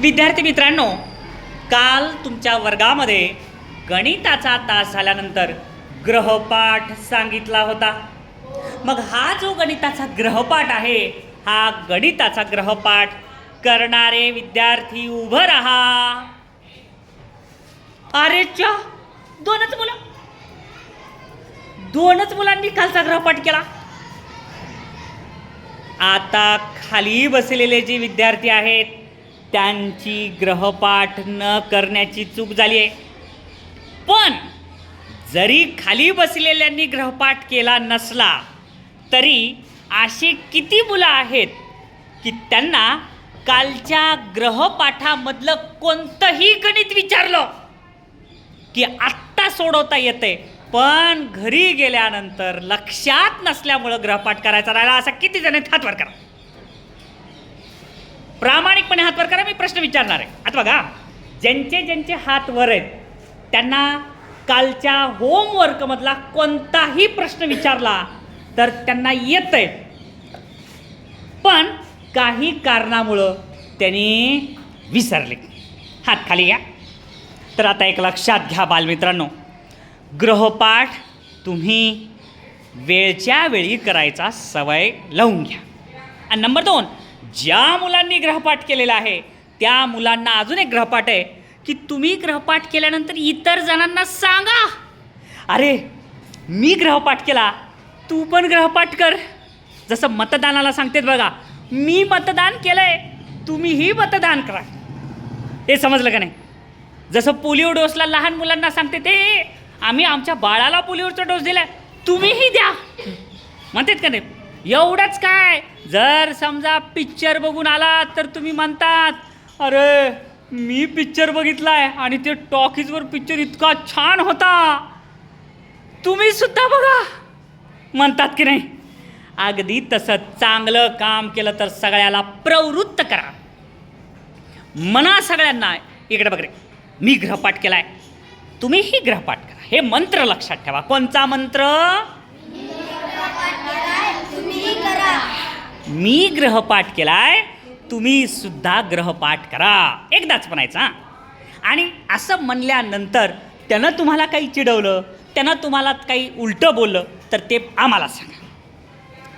विद्यार्थी मित्रांनो काल तुमच्या वर्गामध्ये गणिताचा तास झाल्यानंतर ग्रहपाठ सांगितला होता. मग हा जो गणिताचा ग्रहपाठ आहे हा गणिताचा ग्रहपाठ करणारे विद्यार्थी उभं राहा. अरे च्या दोनच मुलं. दोनच मुलांनी कालचा ग्रहपाठ केला. आता खाली बसलेले जे विद्यार्थी आहेत त्यांची ग्रहपाठ न करण्याची चूक झाली आहे. पण जरी खाली बसलेल्यांनी ग्रहपाठ केला नसला तरी अशी किती मुलं आहेत की त्यांना कालच्या ग्रहपाठामधलं कोणतंही गणित विचारलं की आत्ता सोडवता येते. पण घरी गेल्यानंतर लक्षात नसल्यामुळं ग्रहपाठ करायचा राहिला असा किती जण हातवर करा. प्रामाणिकपणे हातवर करा मी प्रश्न विचारणार आहे. आता बघा ज्यांचे ज्यांचे हात वर आहेत त्यांना कालच्या होमवर्कमधला कोणताही प्रश्न विचारला तर त्यांना येत आहे पण काही कारणामुळं त्यांनी विसरले. हात खाली घ्या. तर आता एक लक्षात घ्या बालमित्रांनो. ग्रहपाठ तुम्ही वेळच्या वेळी करायचा सवय लावून घ्या. आणि नंबर दोन ज्या मुलांनी ग्रहपाठ केलेला आहे त्या मुलांना अजून एक ग्रहपाठ आहे की तुम्ही ग्रहपाठ केल्यानंतर इतर जणांना सांगा. अरे मी ग्रहपाठ केला तू पण ग्रहपाठ कर. जसं मतदानाला सांगतेत बघा मी मतदान केलं आहे तुम्हीही मतदान करा. हे समजलं का नाही? जसं पोलिओ डोसला लहान मुलांना सांगते ते आम्ही आमच्या बाळाला पोलिओचा डोस दिला तुम्हीही द्या. म्हणतात का नाही? एवढंच काय? जर समजा पिक्चर बघून आलात तर तुम्ही म्हणतात अरे मी पिक्चर बघितलाय आणि ते टॉकीजवर पिक्चर इतका छान होता. तुम्ही सुद्धा बघा. म्हणतात की नाही? अगदी तसं चांगलं काम केलं तर सगळ्याला प्रवृत्त करा. मना सगळ्यांना इकडे बघ रे मी ग्रहपाठ केलाय. तुम्हीही ग्रहपाठ करा. हे मंत्र लक्षात ठेवा. कोणचा मंत्र? मी ग्रहपाठ केलाय तुम्ही सुद्धा ग्रहपाठ करा. एकदाच म्हणायचा हां. आणि असं म्हणल्यानंतर त्यानं तुम्हाला काही चिडवलं त्यानं तुम्हाला काही उलटं बोललं तर ते आम्हाला सांगा.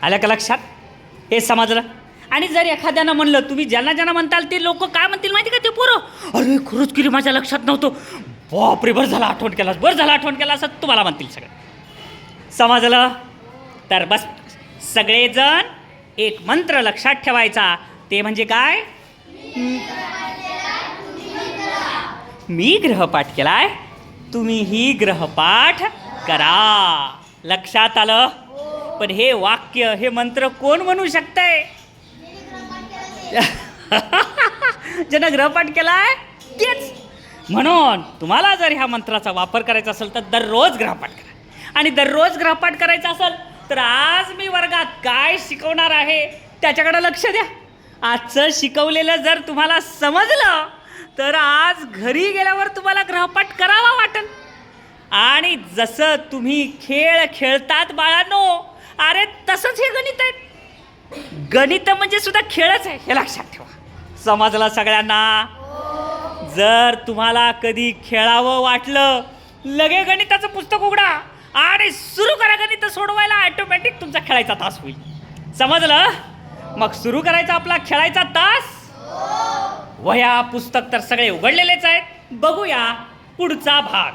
आलं का लक्षात? हे समजलं? आणि जर एखाद्यानं म्हणलं तुम्ही ज्यांना ज्यांना म्हणताल ते लोक काय म्हणतील माहिती का ते पोरं? अरे खरंच किरी माझ्या लक्षात नव्हतं. बापरे बरं झालं आठवण केलास बरं झालं आठवण केला असं तुम्हाला म्हणतील सगळं. समजलं? तर बस सगळेजण एक मंत्र लक्षात ठेवायचा. ते म्हणजे काय? मी ग्रहपाठ केलाय. तुम्हीही ग्रहपाठ करा. लक्षात आलं? पण हे वाक्य हे मंत्र कोण म्हणू शकतंय? ज्यानं ग्रहपाठ केलाय तेच. म्हणून तुम्हाला जर ह्या मंत्राचा वापर करायचा असेल तर दररोज ग्रहपाठ करा. आणि दररोज ग्रहपाठ करायचा असेल तर आज मी वर्गात काय शिकवणार आहे त्याच्याकडे लक्ष द्या. आजचं शिकवलेलं जर तुम्हाला समजलं तर आज घरी गेल्यावर तुम्हाला ग्रहपाठ करावा वाटेल आणि जसं तुम्ही खेळ खेळतात बाळांनो अरे तसंच हे गणित आहे गणित म्हणजे सुद्धा खेळच आहे हे लक्षात ठेवा. समजलं सगळ्यांना? जर तुम्हाला कधी खेळावं वाटलं लगे गणिताचं पुस्तक उघडा. आणि सुरू करा गणित सोडवायला ऑटोमॅटिक तुमचा खेळायचा तास होईल. समजलं? मग सुरू करायचा आपला खेळायचा तास? वह्या पुस्तक तर सगळे उघडलेलेच आहेत. बघूया पुढचा भाग.